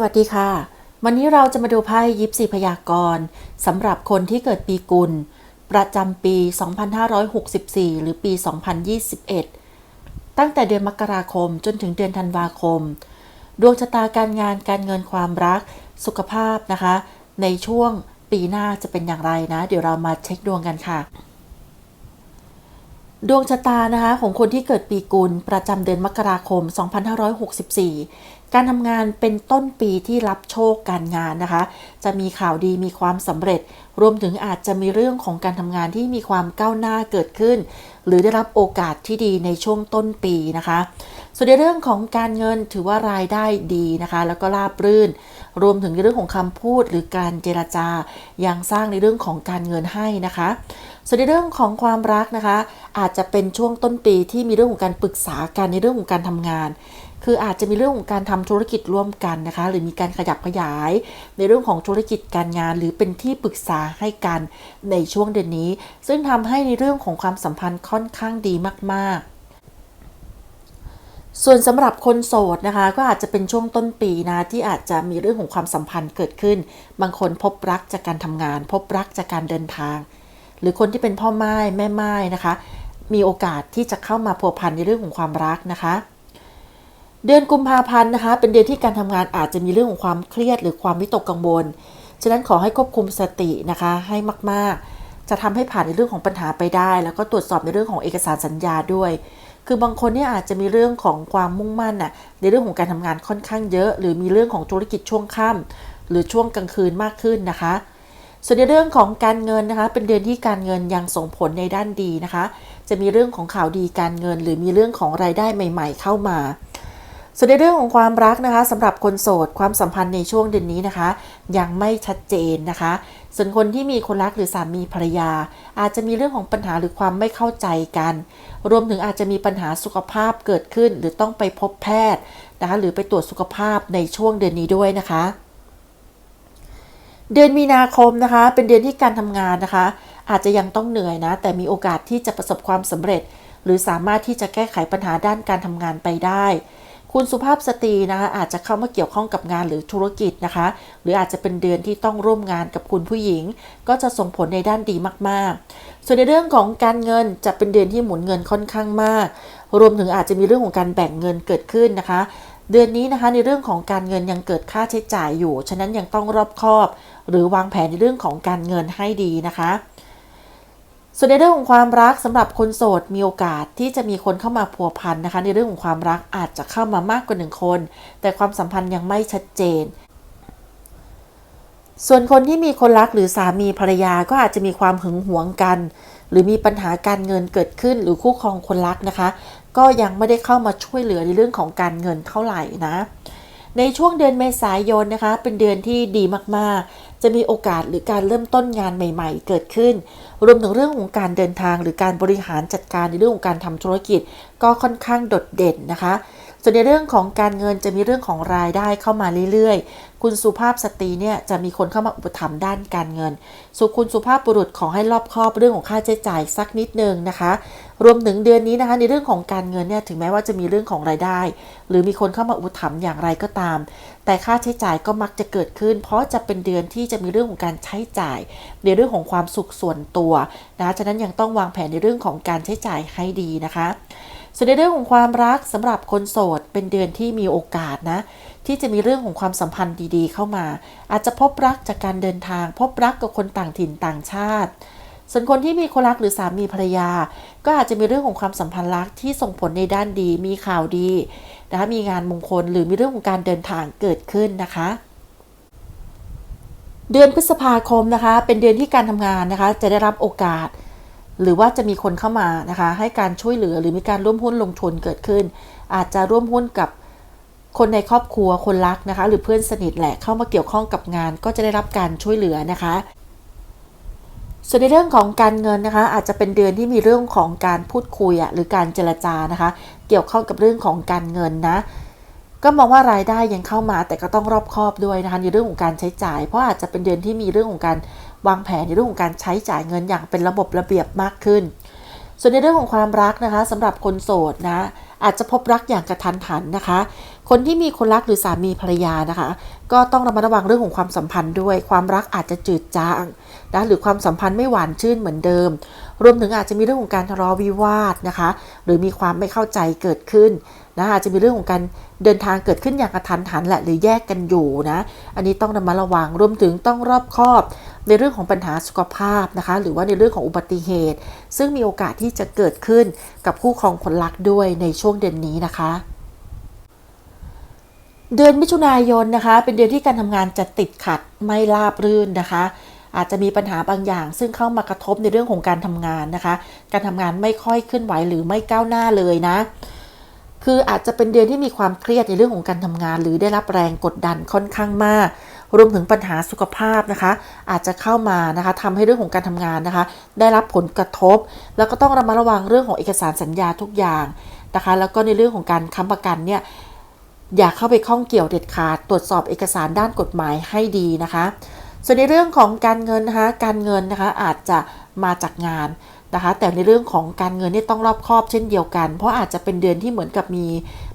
สวัสดีค่ะ วันนี้เราจะมาดูไพ่ยิปซีพยากรณ์สำหรับคนที่เกิดปีกุล ประจำปี 2564 หรือปี 2021 ตั้งแต่เดือนมกราคมจนถึงเดือนธันวาคม ดวงชะตาการงานการเงินความรัก สุขภาพนะคะ ในช่วงปีหน้าจะเป็นอย่างไรนะ เดี๋ยวเรามาเช็คดวงกันค่ะ ดวงชะตานะคะของคนที่เกิดปีกุลประจำเดือนมกราคม 2564 การทำงานเป็นต้นปีที่รับโชคการงานนะคะ จะมีข่าวดีมีความสำเร็จ รวมถึงอาจจะมีเรื่องของการทำงานที่มีความก้าวหน้าเกิดขึ้น หรือได้รับโอกาสที่ดีในช่วงต้นปีนะคะ ส่วนในเรื่องของการเงินถือว่ารายได้ดีนะคะ แล้วก็ราบรื่น รวมถึงในเรื่องของคำพูดหรือการเจรจายังสร้างในเรื่องของการเงินให้นะคะ ส่วนในเรื่องของความรักนะคะ อาจจะเป็นช่วงต้นปีที่มีเรื่องของการปรึกษากันในเรื่องของการทำงาน คืออาจจะมีเรื่องของการทำธุรกิจร่วมกันนะคะ หรือมีการขยับขยาย ในเรื่องของธุรกิจการงาน หรือเป็นที่ปรึกษาให้กันในช่วงเดือนนี้ ซึ่งทำให้ในเรื่องของความสัมพันธ์ค่อนข้างดีมากๆส่วนสำหรับคนโสดนะคะ ก็อาจจะเป็นช่วงต้นปีนะที่อาจจะมีเรื่องของความสัมพันธ์เกิดขึ้น บางคนพบรักจากการทำงาน พบรักจากการเดินทาง หรือคนที่เป็นพ่อไม้แม่ไม้นะคะ มีโอกาสที่จะเข้ามาพัวพันในเรื่องของความรักนะคะ เดือนกุมภาพันธ์นะคะ เป็นเดือนที่การทำงานอาจจะมีเรื่องของความเครียดหรือความวิตกกังวล ฉะนั้นขอให้ควบคุมสตินะคะให้มากๆ จะทำให้ผ่านในเรื่องของปัญหาไปได้ แล้วก็ตรวจสอบในเรื่องของเอกสารสัญญาด้วยคือบางคนเนี่ยอาจจะมีเรื่องของความมุ่งมั่นน่ะในเรื่องของการทำงานค่อนข้างเยอะ หรือมีเรื่องของธุรกิจช่วงค่ำหรือช่วงกลางคืนมากขึ้นนะคะ ส่วนในเรื่องของการเงินนะคะ เป็นเดือนที่การเงินยังส่งผลในด้านดีนะคะ จะมีเรื่องของข่าวดีการเงิน หรือมีเรื่องของรายได้ใหม่ ๆ เข้ามาส่วนในเรื่องของความรักนะคะสำหรับคนโสดความสัมพันธ์ในช่วงเดือนนี้นะคะ ยังไม่ชัดเจนนะคะ ส่วนคนที่มีคนรักหรือสามีภรรยา อาจจะมีเรื่องของปัญหาหรือความไม่เข้าใจกัน รวมถึงอาจจะมีปัญหาสุขภาพเกิดขึ้น หรือต้องไปพบแพทย์นะคะหรือไปตรวจสุขภาพในช่วงเดือนนี้ด้วยนะคะ เดือนมีนาคมนะคะ เป็นเดือนที่การทำงานนะคะ อาจจะยังต้องเหนื่อยนะ แต่มีโอกาสที่จะประสบความสำเร็จ หรือสามารถที่จะแก้ไขปัญหาด้านการทำงานไปได้ คุณสุภาพสตรีนะคะอาจจะเข้ามาเกี่ยวข้องกับงานหรือธุรกิจนะคะ หรืออาจจะเป็นเดือนที่ต้องร่วมงานกับคุณผู้หญิง ก็จะส่งผลในด้านดีมากๆ ส่วนในเรื่องของการเงินจะเป็นเดือนที่หมุนเงินค่อนข้างมาก รวมถึงอาจจะมีเรื่องของการแบ่งเงินเกิดขึ้นนะคะ เดือนนี้นะคะในเรื่องของการเงินยังเกิดค่าใช้จ่ายอยู่ ฉะนั้นยังต้องรอบคอบ หรือวางแผนในเรื่องของการเงินให้ดีนะคะ ส่วนในเรื่องของความรักสำหรับคนโสดมีโอกาสที่จะมีคนเข้ามาพัวพันนะคะ ในเรื่องของความรักอาจจะเข้ามามากกว่าหนึ่งคน แต่ความสัมพันธ์ยังไม่ชัดเจน ส่วนคนที่มีคนรักหรือสามีภรรยาก็อาจจะมีความหึงหวงกันหรือมีปัญหาการเงินเกิดขึ้นหรือคู่ครองคนรักนะคะ ก็ยังไม่ได้เข้ามาช่วยเหลือในเรื่องของการเงินเท่าไหร่นะ ในช่วงเดือนเมษายนนะคะ เป็นเดือนที่ดีมากๆ จะมีโอกาสหรือการเริ่มต้นงานใหม่ ๆ เกิดขึ้น รวมถึงเรื่องของการเดินทางหรือการบริหารจัดการในเรื่องของการทำธุรกิจ ก็ค่อนข้างโดดเด่นนะคะส่วนในเรื่องของการเงินจะมีเรื่องของรายได้เข้ามาเรื่อยๆ คุณสุภาพสตรีเนี่ยจะมีคนเข้ามาอุปถัมภ์ด้านการเงินส่วนคุณสุภาพบุรุษขอให้รอบคอบเรื่องของค่าใช้จ่ายสักนิดนึงนะคะ รวมถึงเดือนนี้นะคะในเรื่องของการเงินเนี่ยถึงแม้ว่าจะมีเรื่องของรายได้ หรือมีคนเข้ามาอุปถัมภ์อย่างไรก็ตาม แต่ค่าใช้จ่ายก็มักจะเกิดขึ้น เพราะจะเป็นเดือนที่จะมีเรื่องของการใช้จ่าย ในเรื่องของความสุขส่วนตัวนะฉะนั้นยังต้องวางแผนในเรื่องของการใช้จ่ายให้ดีนะคะส่วนในเรื่องของความรักสำหรับคนโสดเป็นเดือนที่มีโอกาสนะ ที่จะมีเรื่องของความสัมพันธ์ดีๆ เข้ามา อาจจะพบรักจากการเดินทาง พบรักกับคนต่างถิ่นต่างชาติ ส่วนคนที่มีคนรักหรือสามีภรรยา ก็อาจจะมีเรื่องของความสัมพันธ์รักที่ส่งผลในด้านดี มีข่าวดีนะคะมีงานมงคลหรือมีเรื่องของการเดินทางเกิดขึ้นนะคะเดือนพฤษภาคมนะคะ เป็นเดือนที่การทำงานนะคะ จะได้รับโอกาส หรือว่าจะมีคนเข้ามานะคะ ให้การช่วยเหลือหรือมีการร่วมหุ้นลงทุนเกิดขึ้น อาจจะร่วมหุ้นกับ คนในครอบครัวคนรักนะคะ หรือเพื่อนสนิทแหละเข้ามาเกี่ยวข้องกับงาน ก็จะได้รับการช่วยเหลือนะคะ ส่วนในเรื่องของการเงินนะคะ อาจจะเป็นเดือนที่มีเรื่องของการพูดคุยอะหรือการเจรจานะคะ เกี่ยวข้องกับเรื่องของการเงินนะก็มองว่ารายได้ยังเข้ามาแต่ก็ต้องรอบคอบด้วยนะคะในเรื่องของการใช้จ่าย เพราะอาจจะเป็นเดือนที่มีเรื่องของการวางแผนในเรื่องของการใช้จ่ายเงินอย่างเป็นระบบระเบียบมากขึ้น ส่วนในเรื่องของความรักนะคะสำหรับคนโสดนะอาจจะพบรักอย่างกระทันหันนะคะ คนที่มีคนรักหรือสามีภรรยานะคะ ก็ต้องระมัดระวังเรื่องของความสัมพันธ์ด้วย ความรักอาจจะจืดจางนะหรือความสัมพันธ์ไม่หวานชื่นเหมือนเดิม รวมถึงอาจจะมีเรื่องของการทะเลาะวิวาทนะคะ หรือมีความไม่เข้าใจเกิดขึ้นนะอาจจะมีเรื่องของการเดินทางเกิดขึ้นอย่างกระทันหันแหละหรือแยกกันอยู่นะอันนี้ต้องระมัดระวังรวมถึงต้องรอบคอบในเรื่องของปัญหาสุขภาพนะคะ หรือว่าในเรื่องของอุบัติเหตุ ซึ่งมีโอกาสที่จะเกิดขึ้นกับคู่ครองคนรักด้วยในช่วงเดือนนี้นะคะ เดือนมิถุนายนนะคะ เป็นเดือนที่การทำงานจะติดขัดไม่ราบรื่นนะคะ อาจจะมีปัญหาบางอย่าง ซึ่งเข้ามากระทบในเรื่องของการทำงานนะคะ การทำงานไม่ค่อยเคลื่อนไหวหรือไม่ก้าวหน้าเลยนะ คืออาจจะเป็นเดือนที่มีความเครียดในเรื่องของการทำงาน หรือได้รับแรงกดดันค่อนข้างมาก รวมถึงปัญหาสุขภาพนะคะ อาจจะเข้ามานะคะทำให้เรื่องของการทำงานนะคะ ได้รับผลกระทบ แล้วก็ต้องระมัดระวังเรื่องของเอกสารสัญญาทุกอย่างนะคะ แล้วก็ในเรื่องของการค้ำประกันเนี่ย อย่าเข้าไปข้องเกี่ยวเด็ดขาด ตรวจสอบเอกสารด้านกฎหมายให้ดีนะคะ ส่วนในเรื่องของการเงินนะคะการเงินนะคะอาจจะมาจากงานนะคะ แต่ในเรื่องของการเงินนี่ต้องรอบคอบเช่นเดียวกัน เพราะอาจจะเป็นเดือนที่เหมือนกับมี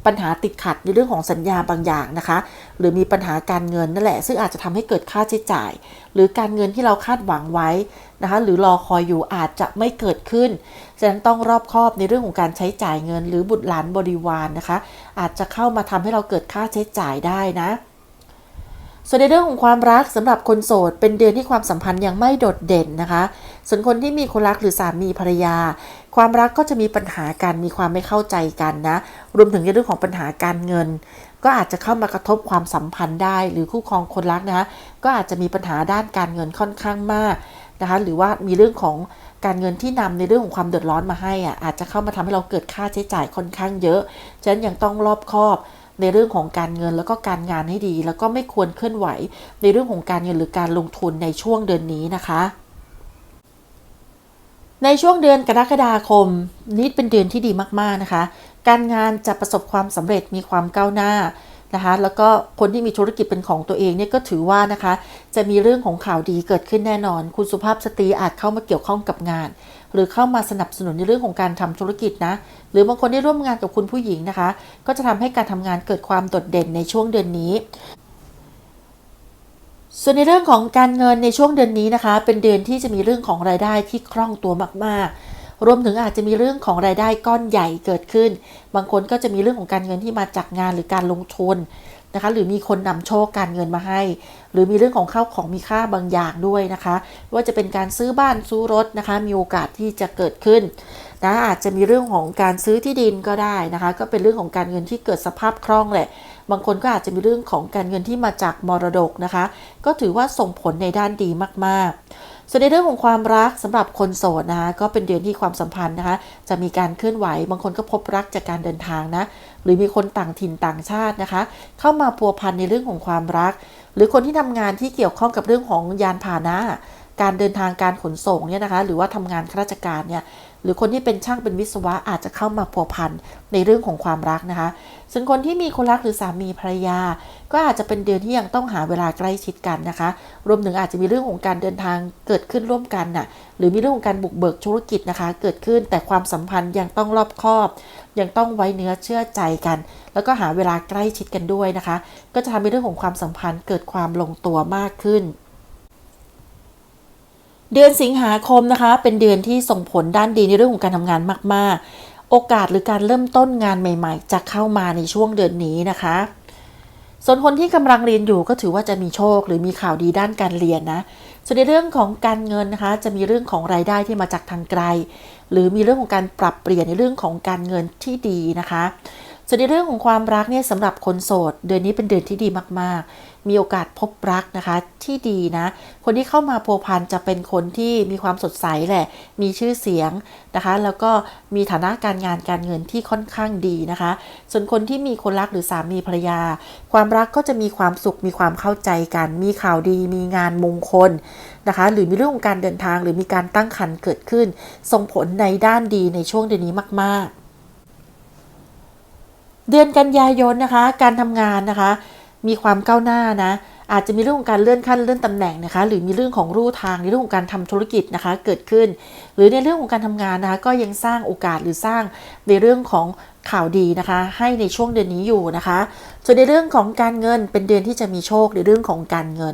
ปัญหาติดขัดในเรื่องของสัญญาบางอย่างนะคะ หรือมีปัญหาการเงินนั่นแหละ ซึ่งอาจจะทำให้เกิดค่าใช้จ่าย หรือการเงินที่เราคาดหวังไว้ นะคะหรือรอคอยอยู่อาจจะไม่เกิดขึ้นฉะนั้นต้องรอบคอบในเรื่องของการใช้จ่ายเงิน หรือบุตรหลานบริวารนนะคะ อาจจะเข้ามาทำให้เราเกิดค่าใช้จ่ายได้นะส่วนในเรื่องของความรักสำหรับคนโสด เป็นเดือนที่ความสัมพันธ์ยังไม่โดดเด่นนะคะ ส่วนคนที่มีคนรักหรือสามีภรรยา ความรักก็จะมีปัญหากันมีความไม่เข้าใจกันนะ รวมถึงในเรื่องของปัญหาการเงิน ก็อาจจะเข้ามากระทบความสัมพันธ์ได้ หรือคู่ครองคนรักนะคะก็อาจจะมีปัญหาด้านการเงินค่อนข้างมาก นะคะหรือว่ามีเรื่องของการเงินที่นำในเรื่องของความเดือดร้อนมาให้อะอาจจะเข้ามาทำให้เราเกิดค่าใช้จ่ายค่อนข้างเยอะ ฉะนั้นยังต้องรอบคอบในเรื่องของการเงินแล้วก็การงานให้ดี แล้วก็ไม่ควรเคลื่อนไหว ในเรื่องของการเงินหรือการลงทุนในช่วงเดือนนี้นะคะ ในช่วงเดือนกรกฎาคมนี่เป็นเดือนที่ดีมากๆนะคะ การงานจะประสบความสำเร็จมีความก้าวหน้า นะคะแล้วก็คนที่มีธุรกิจเป็นของตัวเองเนี่ยก็ถือว่านะคะ จะมีเรื่องของข่าวดีเกิดขึ้นแน่นอน คุณสุภาพสตรีอาจเข้ามาเกี่ยวข้องกับงาน หรือเข้ามาสนับสนุนในเรื่องของการทำธุรกิจนะ หรือบางคนได้ร่วมงานกับคุณผู้หญิงนะคะ ก็จะทำให้การทำงานเกิดความโดดเด่นในช่วงเดือนนี้ส่วนในเรื่องของการเงินในช่วงเดือนนี้นะคะ เป็นเดือนที่จะมีเรื่องของรายได้ที่คล่องตัวมาก ๆ รวมถึงอาจจะมีเรื่องของรายได้ก้อนใหญ่เกิดขึ้น บางคนก็จะมีเรื่องของการเงินที่มาจากงานหรือการลงทุนนะคะ หรือมีคนนำโชคการเงินมาให้ หรือมีเรื่องของข้าวของมีค่าบางอย่างด้วยนะคะ ว่าจะเป็นการซื้อบ้านซื้อรถนะคะ มีโอกาสที่จะเกิดขึ้นนะอาจจะมีเรื่องของการซื้อที่ดินก็ได้นะคะ ก็เป็นเรื่องของการเงินที่เกิดสภาพคล่องแหละ บางคนก็อาจจะมีเรื่องของการเงินที่มาจากมรดกนะคะ ก็ถือว่าส่งผลในด้านดีมากๆ ส่วนในเรื่องของความรักสำหรับคนโสดนะคะก็เป็นเดือนที่ความสัมพันธ์นะคะจะมีการเคลื่อนไหวบางคนก็พบรักจากการเดินทางนะหรือมีคนต่างถิ่นต่างชาตินะคะ เข้ามาพัวพันในเรื่องของความรัก หรือคนที่ทำงานที่เกี่ยวข้องกับเรื่องของยานพาหนะ การเดินทางการขนส่งเนี่ยนะคะ หรือว่าทำงานข้าราชการเนี่ยหรือคนที่เป็นช่างเป็นวิศวะอาจจะเข้ามาพัวพันในเรื่องของความรักนะคะส่วนคนที่มีคนรักหรือสามีภรรยา ก็อาจจะเป็นเดือนที่ยังต้องหาเวลาใกล้ชิดกันนะคะ รวมถึงอาจจะมีเรื่องของการเดินทางเกิดขึ้นร่วมกันน่ะ หรือมีเรื่องของการบุกเบิกธุรกิจนะคะ เกิดขึ้นแต่ความสัมพันธ์ยังต้องรอบคอบ ยังต้องไว้เนื้อเชื่อใจกัน แล้วก็หาเวลาใกล้ชิดกันด้วยนะคะ ก็จะทำให้เรื่องของความสัมพันธ์เกิดความลงตัวมากขึ้น เดือนสิงหาคมนะคะ เป็นเดือนที่ส่งผลด้านดีในเรื่องของการทำงานมาก ๆ โอกาสหรือการเริ่มต้นงานใหม่ ๆ จะเข้ามาในช่วงเดือนนี้นะคะ ส่วนคนที่กำลังเรียนอยู่ก็ถือว่าจะมีโชคหรือมีข่าวดีด้านการเรียนนะส่วนในเรื่องของการเงินนะคะ จะมีเรื่องของรายได้ที่มาจากทางไกล หรือมีเรื่องของการปรับเปลี่ยนในเรื่องของการเงินที่ดีนะคะส่วนในเรื่องของความรักเนี่ยสำหรับคนโสด เดือนนี้เป็นเดือนที่ดีมากๆ มีโอกาสพบรักนะคะที่ดีนะ คนที่เข้ามาพัวพันจะเป็นคนที่มีความสดใสแหละ มีชื่อเสียงนะคะ แล้วก็มีฐานะการงานการเงินที่ค่อนข้างดีนะคะ ส่วนคนที่มีคนรักหรือสามีภรรยา ความรักก็จะมีความสุขมีความเข้าใจกัน มีข่าวดีมีงานมงคลนะคะ หรือมีเรื่องของการเดินทางหรือมีการตั้งครรภ์เกิดขึ้น ส่งผลในด้านดีในช่วงเดือนนี้มาก ๆ เดือนกันยายนนะคะ การทำงานนะคะ มีความก้าวหน้านะ อาจจะมีเรื่องของการเลื่อนขั้นเลื่อนตำแหน่งนะคะ หรือมีเรื่องของรูทางในเรื่องของการทำธุรกิจนะคะเกิดขึ้น หรือในเรื่องของการทำงานนะคะ ก็ยังสร้างโอกาสหรือสร้างในเรื่องของข่าวดีนะคะ ให้ในช่วงเดือนนี้อยู่นะคะส่วนในเรื่องของการเงินเป็นเดือนที่จะมีโชคในเรื่องของการเงิน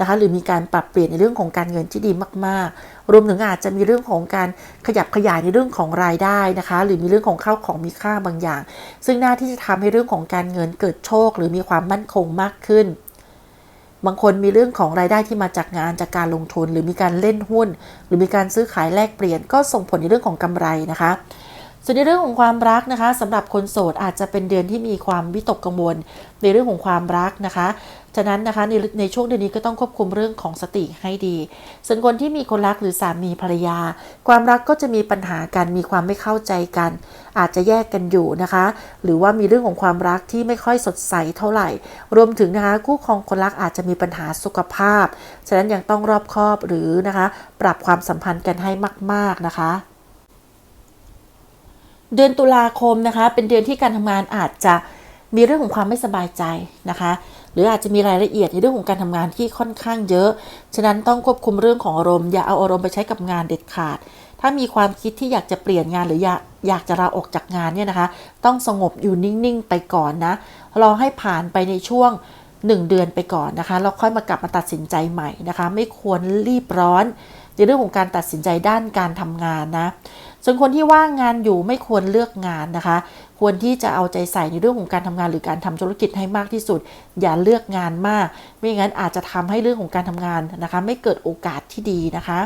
นะคะหรือมีการปรับเปลี่ยนในเรื่องของการเงินที่ดีมาก ๆ รวมถึงอาจจะมีเรื่องของการขยับขยายในเรื่องของรายได้นะคะ หรือมีเรื่องของข้าวของมีค่าบางอย่าง ซึ่งหน้าที่จะทำให้เรื่องของการเงินเกิดโชค หรือมีความมั่นคงมากขึ้น บางคนมีเรื่องของรายได้ที่มาจากงานจากการลงทุน หรือมีการเล่นหุ้น หรือมีการซื้อขายแลกเปลี่ยน ก็ส่งผลในเรื่องของกำไรนะคะส่วนในเรื่องของความรักนะคะสำหรับคนโสดอาจจะเป็นเดือนที่มีความวิตกกังวลในเรื่องของความรักนะคะ ฉะนั้นนะคะในในช่วงเดือนนี้ก็ต้องควบคุมเรื่องของสติให้ดี ส่วนคนที่มีคนรักหรือสามีภรรยา ความรักก็จะมีปัญหากันมีความไม่เข้าใจกัน อาจจะแยกกันอยู่นะคะ หรือว่ามีเรื่องของความรักที่ไม่ค่อยสดใสเท่าไหร่ รวมถึงนะคะคู่ครองคนรักอาจจะมีปัญหาสุขภาพ ฉะนั้นยังต้องรอบคอบหรือนะคะ ปรับความสัมพันธ์กันให้มาก ๆนะคะเดือนตุลาคมนะคะ เป็นเดือนที่การทำงานอาจจะมีเรื่องของความไม่สบายใจนะคะ รืออาจจะมีรายละเอียดในเรื่องของการทำงานที่ค่อนข้างเยอะ ฉะนั้นต้องควบคุมเรื่องของอารมณ์อย่าเอาอารมณ์ไปใช้กับงานเด็ดขาด ถ้ามีความคิดที่อยากจะเปลี่ยนงานหรืออยากอยากจะลาออกจากงานเนี่ยนะคะ ต้องสงบอยู่นิ่งๆไปก่อนนะรอให้ผ่านไปในช่วง1เดือนไปก่อนนะคะแล้วค่อยมากลับมาตัดสินใจใหม่นะคะ ไม่ควรรีบร้อนในเรื่องของการตัดสินใจด้านการทำงานนะส่วนคนที่ว่างงานอยู่ไม่ควรเลือกงานนะคะ ควรที่จะเอาใจใส่ในเรื่องของการทำงานหรือการทำธุรกิจให้มากที่สุด อย่าเลือกงานมาก ไม่งั้นอาจจะทำให้เรื่องของการทำงานนะคะ ไม่เกิดโอกาสที่ดีนะคะ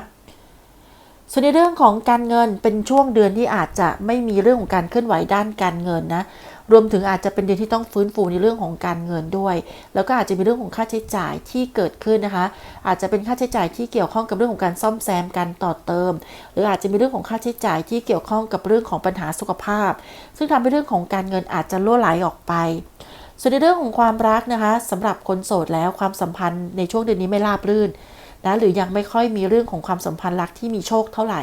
ส่วนในเรื่องของการเงินเป็นช่วงเดือนที่อาจจะไม่มีเรื่องของการเคลื่อนไหวด้านการเงินนะ รวมถึงอาจจะเป็นเดือนที่ต้องฟื้นฟูในเรื่องของการเงินด้วย แล้วก็อาจจะมีเรื่องของค่าใช้จ่ายที่เกิดขึ้นนะคะ อาจจะเป็นค่าใช้จ่ายที่เกี่ยวข้องกับเรื่องของการซ่อมแซมการต่อเติม หรืออาจจะมีเรื่องของค่าใช้จ่ายที่เกี่ยวข้องกับเรื่องของปัญหาสุขภาพ ซึ่งทำให้เรื่องของการเงินอาจจะล่วไหลออกไปส่วนในเรื่องของความรักนะคะสำหรับคนโสดแล้วความสัมพันธ์ในช่วงเดือนนี้ไม่ราบรื่นนะหรือยังไม่ค่อยมีเรื่องของความสัมพันธ์รักที่มีโชคเท่าไหร่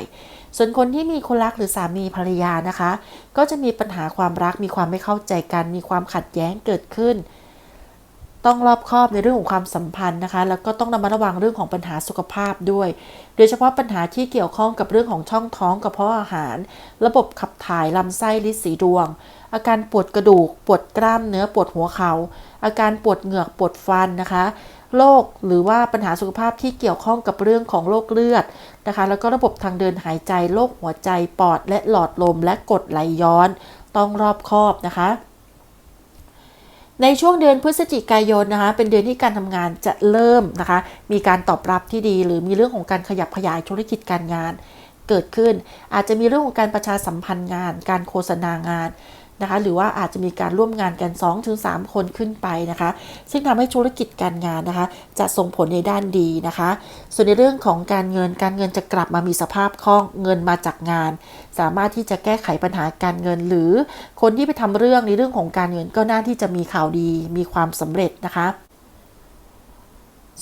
ส่วนคนที่มีคนรักหรือสามีภรรยานะคะ ก็จะมีปัญหาความรักมีความไม่เข้าใจกัน มีความขัดแย้งเกิดขึ้น ต้องรอบคอบในเรื่องของความสัมพันธ์นะคะ แล้วก็ต้องระมัดระวังเรื่องของปัญหาสุขภาพด้วย โดยเฉพาะปัญหาที่เกี่ยวข้องกับเรื่องของช่องท้องกระเพาะอาหาร ระบบขับถ่ายลำไส้ลิ้นสีดวง อาการปวดกระดูก ปวดกล้ามเนื้อปวดหัวเขา่าอาการปวดเหงือกปวดฟันนะคะโรคหรือว่าปัญหาสุขภาพที่เกี่ยวข้องกับเรื่องของโรคเลือด นะคะ แล้วก็ระบบทางเดินหายใจโรคหัวใจปอดและหลอดลมและกรดไหลย้อนต้องรอบคอบนะคะ ในช่วงเดือนพฤศจิกายนนะคะ เป็นเดือนที่การทำงานจะเริ่มนะคะ มีการตอบรับที่ดี หรือมีเรื่องของการขยับขยายธุรกิจการงานเกิดขึ้น อาจจะมีเรื่องของการประชาสัมพันธ์งาน การโฆษณางาน นะคะหรือว่าอาจจะมีการร่วมงานกัน 2-3 คนขึ้นไปนะคะ ซึ่งทำให้ธุรกิจการงานนะคะ จะส่งผลในด้านดีนะคะ ส่วนในเรื่องของการเงินการเงินจะกลับมามีสภาพคล่องเงินมาจากงาน สามารถที่จะแก้ไขปัญหาการเงิน หรือคนที่ไปทำเรื่องในเรื่องของการเงินก็น่าที่จะมีข่าวดี มีความสำเร็จนะคะ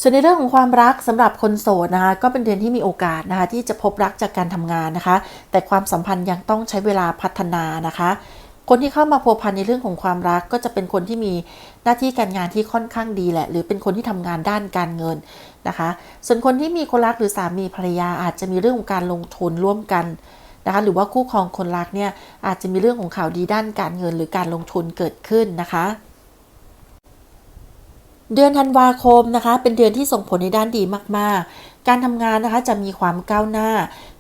ส่วนในเรื่องของความรักสำหรับคนโสดนะคะก็เป็นเดือนที่มีโอกาสนะคะที่จะพบรักจากการทำงานนะคะ แต่ความสัมพันธ์ยังต้องใช้เวลาพัฒนานะคะ คนที่เข้ามาพัวพันในเรื่องของความรักก็จะเป็นคนที่มีหน้าที่การงานที่ค่อนข้างดีแหละ หรือเป็นคนที่ทำงานด้านการเงินนะคะ ส่วนคนที่มีคนรักหรือสามีภรรยาอาจจะมีเรื่องของการลงทุนร่วมกันนะคะหรือว่าคู่ครองคนรักเนี่ยอาจจะมีเรื่องของข่าวดีด้านการเงินหรือการลงทุนเกิดขึ้นนะคะ เดือนธันวาคมนะคะ เป็นเดือนที่ส่งผลในด้านดีมากๆ การทำงานนะคะจะมีความก้าวหน้า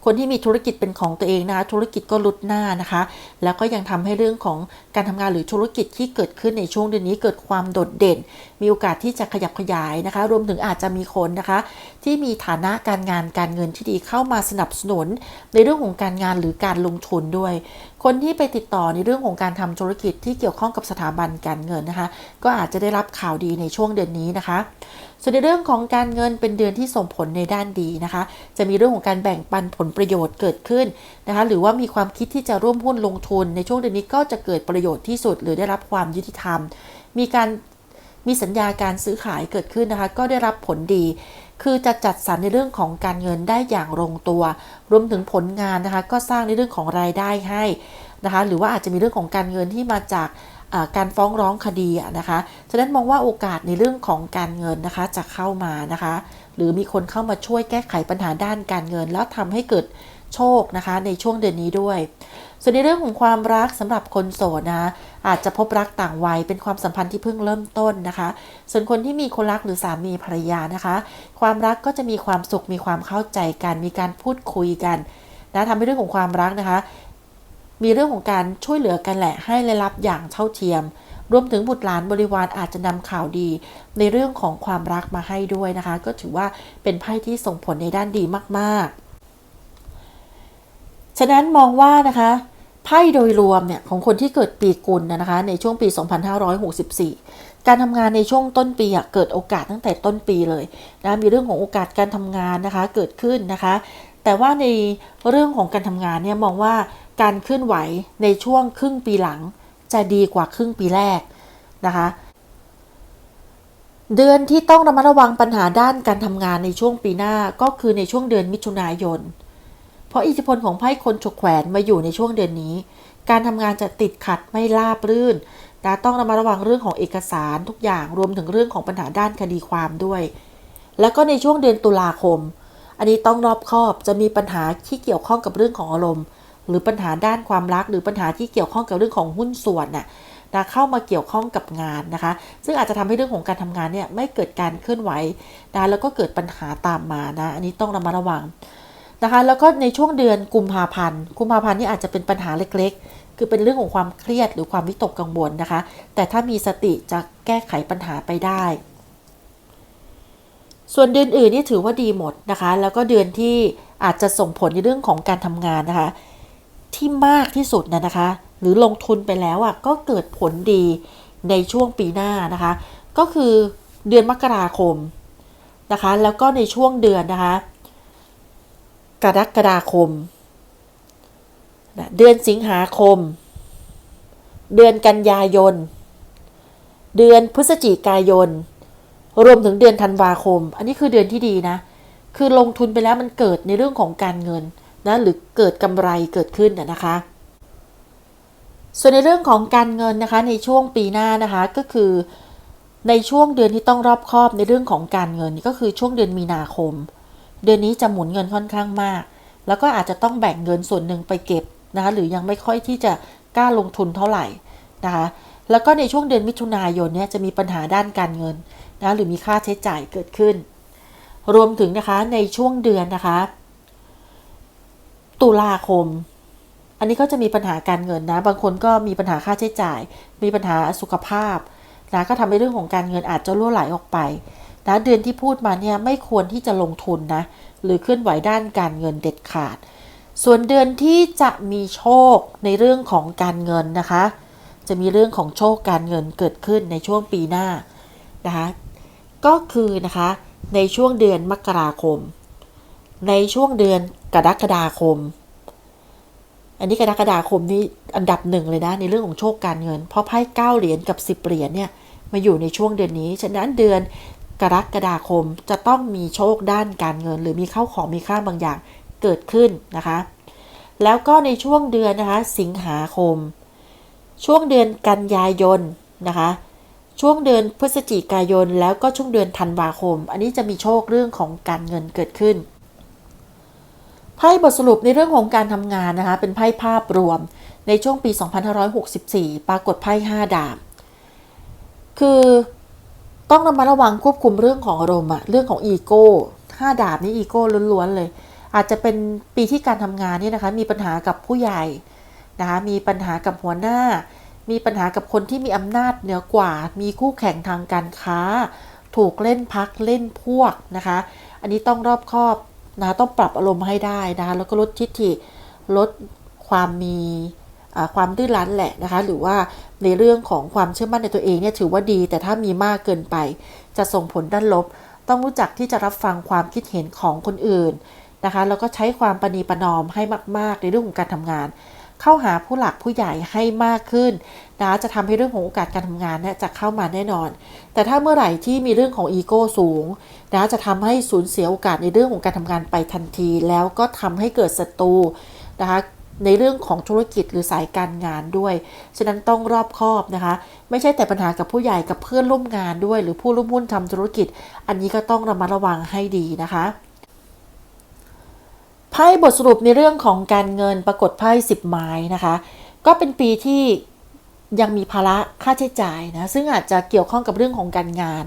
คนที่มีธุรกิจเป็นของตัวเองนะคะธุรกิจก็ลุดหน้านะคะ แล้วก็ยังทำให้เรื่องของการทำงานหรือธุรกิจที่เกิดขึ้นในช่วงเดือนนี้เกิดความโดดเด่น มีโอกาสที่จะขยับขยายนะคะ รวมถึงอาจจะมีคนนะคะ ที่มีฐานะการงานการเงินที่ดีเข้ามาสนับสนุน ในเรื่องของการงานหรือการลงทุนด้วย คนที่ไปติดต่อในเรื่องของการทำธุรกิจที่เกี่ยวข้องกับสถาบันการเงินนะคะ ก็อาจจะได้รับข่าวดีในช่วงเดือนนี้นะคะ ส่วนในเรื่องของการเงินเป็นเดือนที่ส่งผลในด้านดีนะคะ จะมีเรื่องของการแบ่งปันผลประโยชน์เกิดขึ้นนะคะ หรือว่ามีความคิดที่จะร่วมหุ้นลงทุน ในช่วงเดือนนี้ก็จะเกิดประโยชน์ที่สุด หรือได้รับความยุติธรรม มีการมีสัญญาการซื้อขายเกิดขึ้นนะคะ ก็ได้รับผลดี คือจะจัดสรรในเรื่องของการเงินได้อย่างลงตัว รวมถึงผลงานนะคะ ก็สร้างในเรื่องของรายได้ให้นะคะ หรือว่าอาจจะมีเรื่องของการเงินที่มาจาก การฟ้องร้องคดีนะคะฉะนั้นมองว่าโอกาสในเรื่องของการเงินนะคะจะเข้ามานะคะ หรือมีคนเข้ามาช่วยแก้ไขปัญหาด้านการเงิน แล้วทำให้เกิดโชคนะคะ ในช่วงเดือนนี้ด้วย ส่วนในเรื่องของความรักสำหรับคนโสดนะคะอาจจะพบรักต่างวัยเป็นความสัมพันธ์ที่เพิ่งเริ่มต้นนะคะ ส่วนคนที่มีคนรักหรือสามีภรรยานะคะ ความรักก็จะมีความสุขมีความเข้าใจกันมีการพูดคุยกันนะทำให้เรื่องของความรักนะคะ มีเรื่องของการช่วยเหลือกันแหละให้และรับอย่างเท่าเทียม รวมถึงบุตรหลานบริวารอาจจะนำข่าวดี ในเรื่องของความรักมาให้ด้วยนะคะ ก็ถือว่าเป็นไพ่ที่ส่งผลในด้านดีมากๆ ฉะนั้นมองว่านะคะไพ่โดยรวมเนี่ยของคนที่เกิดปีกุลนะคะในช่วงปี 2564 การทำงานในช่วงต้นปีเกิดโอกาสตั้งแต่ต้นปีเลยนะมีเรื่องของโอกาสการทำงานนะคะเกิดขึ้นนะคะ แต่ว่าในเรื่องของการทำงานเนี่ยมองว่า การเคลื่อนไหวในช่วงครึ่งปีหลังจะดีกว่าครึ่งปีแรกนะคะ เดือนที่ต้องระมัดระวังปัญหาด้านการทำงานในช่วงปีหน้าก็คือในช่วงเดือนมิถุนายน เพราะอิทธิพลของไพ่คนฉกแขวนมาอยู่ในช่วงเดือนนี้ การทำงานจะติดขัดไม่ราบรื่นนะต้องระมัดระวังเรื่องของเอกสารทุกอย่างรวมถึงเรื่องของปัญหาด้านคดีความด้วย แล้วก็ในช่วงเดือนตุลาคม อันนี้ต้องรอบคอบจะมีปัญหาที่เกี่ยวข้องกับเรื่องของอารมณ์ หรือปัญหาด้านความรัก หรือปัญหาที่เกี่ยวข้องกับเรื่องของหุ้นส่วนน่ะนะเข้ามาเกี่ยวข้องกับงานนะคะ ซึ่งอาจจะทำให้เรื่องของการทำงานเนี่ยไม่เกิดการเคลื่อนไหวนะแล้วก็เกิดปัญหาตามมานะอันนี้ต้องระมัดระวังนะคะ แล้วก็ในช่วงเดือนกุมภาพันธ์กุมภาพันธ์นี่อาจจะเป็นปัญหาเล็กๆ คือเป็นเรื่องของความเครียดหรือความวิตกกังวลนะคะ แต่ถ้ามีสติจะแก้ไขปัญหาไปได้ ส่วนเดือนอื่นนี่ถือว่าดีหมดนะคะ แล้วก็เดือนที่อาจจะส่งผลในเรื่องของการทำงานนะคะ ที่มากที่สุดนะนะคะ หรือลงทุนไปแล้วอะก็เกิดผลดีในช่วงปีหน้านะคะ ก็คือเดือนมกราคมนะคะ แล้วก็ในช่วงเดือนนะคะ กรกฎาคมนะเดือนสิงหาคม เดือนกันยายน เดือนพฤศจิกายน รวมถึงเดือนธันวาคม อันนี้คือเดือนที่ดีนะ คือลงทุนไปแล้วมันเกิดในเรื่องของการเงิน นะหรือเกิดกำไรเกิดขึ้นนะนะคะส่วนในเรื่องของการเงินนะคะในช่วงปีหน้านะคะก็คือในช่วงเดือนที่ต้องรอบคอบในเรื่องของการเงินก็คือช่วงเดือนมีนาคม เดือนนี้จะหมุนเงินค่อนข้างมาก แล้วก็อาจจะต้องแบ่งเงินส่วนหนึ่งไปเก็บนะคะหรือยังไม่ค่อยที่จะกล้าลงทุนเท่าไหร่นะคะแล้วก็ในช่วงเดือนมิถุนายนเนี่ยจะมีปัญหาด้านการเงินนะหรือมีค่าใช้จ่ายเกิดขึ้น รวมถึงนะคะในช่วงเดือนนะคะ ตุลาคม อันนี้ก็จะมีปัญหาการเงินนะ บางคนก็มีปัญหาค่าใช้จ่าย มีปัญหาสุขภาพนะก็ทำให้เรื่องของการเงินอาจจะล่วไหลออกไปนะเดือนที่พูดมาเนี่ยไม่ควรที่จะลงทุนนะ หรือเคลื่อนไหวด้านการเงินเด็ดขาด ส่วนเดือนที่จะมีโชคในเรื่องของการเงินนะคะ จะมีเรื่องของโชคการเงินเกิดขึ้นในช่วงปีหน้านะคะ ก็คือนะคะในช่วงเดือนมกราคม ในช่วงเดือนกรกฎาคม อันนี้กรกฎาคมนี่อันดับหนึ่งเลยนะในเรื่องของโชคการเงิน เพราะไพ่เก้าเหรียญกับสิบเหรียญเนี่ยมาอยู่ในช่วงเดือนนี้ ฉะนั้นเดือนกรกฎาคมจะต้องมีโชคด้านการเงิน หรือมีเข้าของมีค่าบางอย่างเกิดขึ้นนะคะ แล้วก็ในช่วงเดือนนะคะสิงหาคม ช่วงเดือนกันยายนนะคะช่วงเดือนพฤศจิกายนแล้วก็ช่วงเดือนธันวาคม อันนี้จะมีโชคเรื่องของการเงินเกิดขึ้น ไพ่บทสรุปในเรื่องของการทำงานนะคะ เป็นไพ่ภาพรวมในช่วงปี 2564 ปรากฏไพ่5ดาบ คือต้องระมัดระวังควบคุมเรื่องของอารมณ์อะเรื่องของอีโก้ห้าดาบนี่อีโก้ล้วนๆเลย อาจจะเป็นปีที่การทำงานนี่นะคะ มีปัญหากับผู้ใหญ่นะคะมีปัญหากับหัวหน้า มีปัญหากับคนที่มีอำนาจเหนือกว่า มีคู่แข่งทางการค้า ถูกเล่นพักเล่นพวกนะคะ อันนี้ต้องรอบคอบ นะต้องปรับอารมณ์ให้ได้นะคะแล้วก็ลดทิฐิลดความมีความดื้อรั้นแหละนะคะหรือว่าในเรื่องของความเชื่อมั่นในตัวเองเนี่ยถือว่าดี แต่ถ้ามีมากเกินไป จะส่งผลด้านลบ ต้องรู้จักที่จะรับฟังความคิดเห็นของคนอื่นนะคะแล้วก็ใช้ความปณีประนอมให้มาก ๆ ในเรื่องของการทำงาน เข้าหาผู้หลักผู้ใหญ่ให้มากขึ้นนะจะทำให้เรื่องของโอกาสการทำงานเนี่ยจะเข้ามาแน่นอน แต่ถ้าเมื่อไหร่ที่มีเรื่องของอีโก้สูงนะจะทำให้สูญเสียโอกาสในเรื่องของการทำงานไปทันที แล้วก็ทำให้เกิดศัตรูนะคะในเรื่องของธุรกิจหรือสายการงานด้วย ฉะนั้นต้องรอบคอบนะคะ ไม่ใช่แต่ปัญหากับผู้ใหญ่กับเพื่อนร่วมงานด้วย หรือผู้ร่วมหุ้นทำธุรกิจ อันนี้ก็ต้องระมัดระวังให้ดีนะคะ ไพ่บทสรุปในเรื่องของการเงินปรากฏไพ่สิบไม้นะคะ ก็เป็นปีที่ยังมีภาระค่าใช้จ่ายนะซึ่งอาจจะเกี่ยวข้องกับเรื่องของการงาน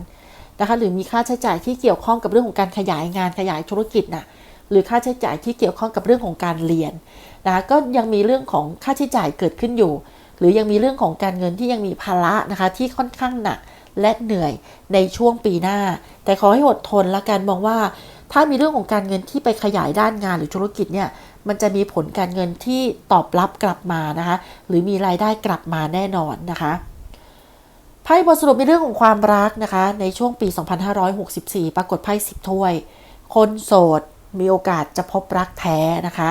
นะคะหรือมีค่าใช้จ่ายที่เกี่ยวข้องกับเรื่องของการขยายงานขยายธุรกิจนะหรือค่าใช้จ่ายที่เกี่ยวข้องกับเรื่องของการเรียนนะคะก็ยังมีเรื่องของค่าใช้จ่ายเกิดขึ้นอยู่ หรือยังมีเรื่องของการเงินที่ยังมีภาระนะคะที่ค่อนข้างหนักและเหนื่อยในช่วงปีหน้า แต่ขอให้อดทนละกันมองว่า ถ้ามีเรื่องของการเงินที่ไปขยายด้านงานหรือธุรกิจเนี่ยมันจะมีผลการเงินที่ตอบรับกลับมานะคะ หรือมีรายได้กลับมาแน่นอนนะคะไพ่บทสรุปในเรื่องของความรักนะคะ ในช่วงปี 2564 ปรากฏไพ่สิบถ้วย คนโสดมีโอกาสจะพบรักแท้นะคะ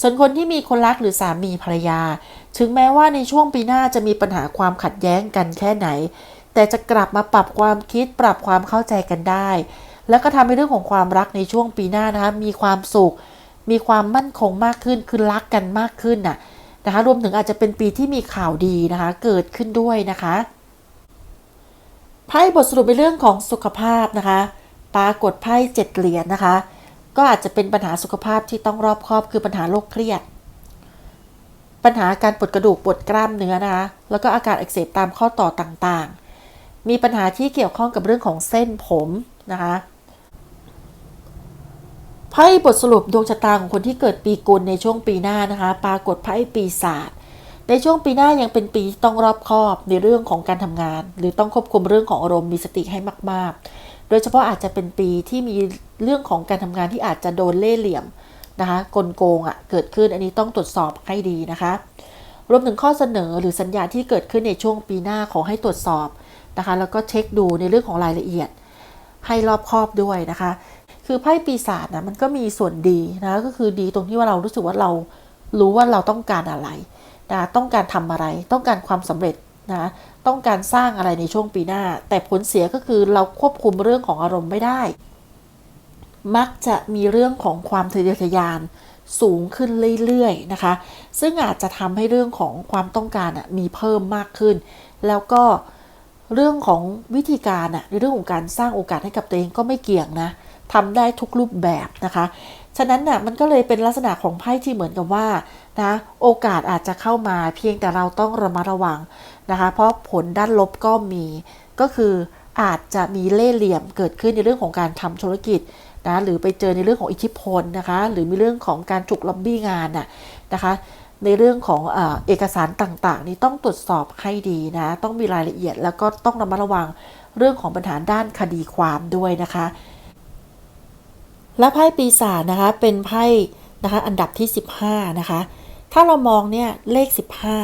ส่วนคนที่มีคนรักหรือสามีภรรยา ถึงแม้ว่าในช่วงปีหน้าจะมีปัญหาความขัดแย้งกันแค่ไหน แต่จะกลับมาปรับความคิดปรับความเข้าใจกันได้ แล้วก็ทำให้เรื่องของความรักในช่วงปีหน้านะคะมีความสุข มีความมั่นคงมากขึ้นคือรักกันมากขึ้นน่ะนะคะรวมถึงอาจจะเป็นปีที่มีข่าวดีนะคะเกิดขึ้นด้วยนะคะไพ่บทสรุปในเรื่องของสุขภาพนะคะปรากฏไพ่เจ็ดเหรียญนะคะ ก็อาจจะเป็นปัญหาสุขภาพที่ต้องรอบคอบคือปัญหาโรคเครียด ปัญหาการปวดกระดูกปวดกล้ามเนื้อนะคะแล้วก็อาการอักเสบตามข้อต่อต่างๆ มีปัญหาที่เกี่ยวข้องกับเรื่องของเส้นผมนะคะ ไพ่บทสรุปดวงชะตาของคนที่เกิดปีกุลในช่วงปีหน้านะคะ ปรากฏไพ่ปีศาจในช่วงปีหน้ายังเป็นปีที่ต้องรอบคอบในเรื่องของการทำงาน หรือต้องควบคุมเรื่องของอารมณ์มีสติให้มาก ๆ โดยเฉพาะอาจจะเป็นปีที่มีเรื่องของการทำงานที่อาจจะโดนเล่เหลี่ยมนะคะกลโกงอะ่ะเกิดขึ้นอันนี้ต้องตรวจสอบให้ดีนะคะ รวมถึงข้อเสนอหรือสัญญาที่เกิดขึ้นในช่วงปีหน้าขอให้ตรวจสอบนะคะ แล้วก็เช็คดูในเรื่องของรายละเอียดให้รอบคอบด้วยนะคะ คือไพ่ปีศาจนะมันก็มีส่วนดีนะก็คือดีตรงที่ว่าเรารู้สึกว่าเรารู้ว่าเราต้องการอะไรนะต้องการทำอะไร ต้องการความสำเร็จนะต้องการสร้างอะไรในช่วงปีหน้า แต่ผลเสียก็คือเราควบคุมเรื่องของอารมณ์ไม่ได้ มักจะมีเรื่องของความทะเยอทะยานสูงขึ้นเรื่อยๆนะคะ ซึ่งอาจจะทำให้เรื่องของความต้องการมีเพิ่มมากขึ้น แล้วก็เรื่องของวิธีการในเรื่องของการสร้างโอกาสให้กับตัวเองก็ไม่เกี่ยงนะ ทำได้ทุกรูปแบบนะคะ ฉะนั้นน่ะมันก็เลยเป็นลักษณะของไพ่ที่เหมือนกับว่านะโอกาสอาจจะเข้ามาเพียงแต่เราต้องระมัดระวังนะคะ เพราะผลด้านลบก็มีก็คืออาจจะมีเล่ห์เหลี่ยมเกิดขึ้นในเรื่องของการทำธุรกิจนะหรือไปเจอในเรื่องของอิทธิพลนะคะ หรือมีเรื่องของการจุกล็อบบี้งานน่ะนะคะ ในเรื่องของอเอกสารต่างๆ นี่ต้องตรวจสอบให้ดีนะ ต้องมีรายละเอียดแล้วก็ต้องระมัดระวังเรื่องของปัญหาด้านคดีความด้วยนะคะ และไพ่ปีศาจนะคะเป็นไพ่นะคะอันดับที่ 15นะคะถ้าเรามองเนี่ยเลข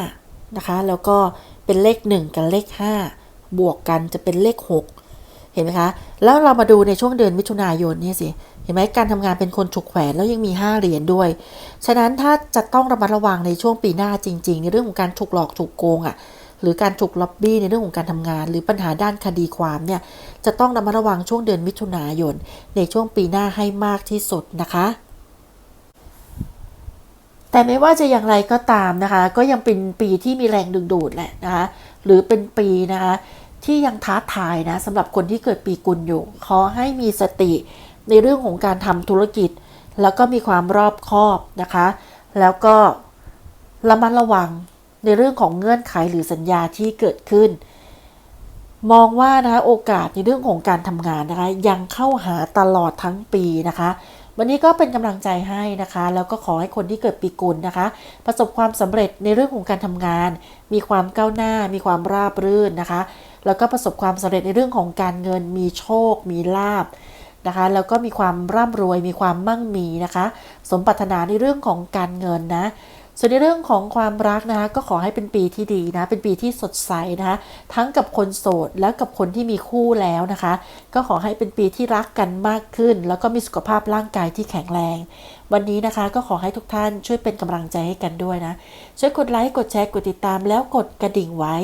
15นะคะแล้วก็เป็นเลข 1 กับเลข 5 บวกกันจะเป็นเลข 6 เห็นไหมคะแล้วเรามาดูในช่วงเดือนมิถุนายนนี่สิเห็นไหมการทำงานเป็นคนฉุกแขวนแล้วยังมี 5 เหรียญด้วย ฉะนั้นถ้าจะต้องระมัดระวังในช่วงปีหน้าจริง ๆ ในเรื่องของการถูกหลอกถูกโกงอะ่ะ หรือการถูกล็อบบี้ในเรื่องของการทำงาน หรือปัญหาด้านคดีความเนี่ยจะต้องระมัดระวังช่วงเดือนมิถุนายน ในช่วงปีหน้าให้มากที่สุดนะคะแต่ไม่ว่าจะอย่างไรก็ตามนะคะ ก็ยังเป็นปีที่มีแรงดึงดูดแหละนะคะหรือเป็นปีนะคะที่ยังท้าทายนะสำหรับคนที่เกิดปีกุลอยู่ ขอให้มีสติในเรื่องของการทำธุรกิจ แล้วก็มีความรอบคอบนะคะ แล้วก็ระมัดระวัง ในเรื่องของเงื่อนไขหรือสัญญาที่เกิดขึ้น มองว่านะคะโอกาสในเรื่องของการทำงานนะคะยังเข้าหาตลอดทั้งปีนะคะวันนี้ก็เป็นกำลังใจให้นะคะ แล้วก็ขอให้คนที่เกิดปีกุลนะคะ ประสบความสำเร็จในเรื่องของการทำงาน มีความก้าวหน้า มีความราบรื่นนะคะ แล้วก็ประสบความสำเร็จในเรื่องของการเงิน มีโชค มีลาบนะคะ แล้วก็มีความร่ำรวย มีความมั่งมีนะคะ สมปรารถนาในเรื่องของการเงินนะ ส่วนในเรื่องของความรักนะคะก็ขอให้เป็นปีที่ดีนะ เป็นปีที่สดใสนะคะทั้งกับคนโสดและกับคนที่มีคู่แล้วนะคะ ก็ขอให้เป็นปีที่รักกันมากขึ้น แล้วก็มีสุขภาพร่างกายที่แข็งแรง วันนี้นะคะก็ขอให้ทุกท่านช่วยเป็นกำลังใจให้กันด้วยนะ ช่วยกดไลค์กดแชร์กดติดตาม แล้วกดกระดิ่งไว้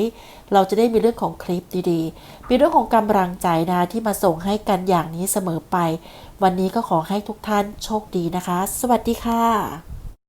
เราจะได้มีเรื่องของคลิปดีๆ มีเรื่องของกำลังใจนะที่มาส่งให้กันอย่างนี้เสมอไป วันนี้ก็ขอให้ทุกท่านโชคดีนะคะ สวัสดีค่ะ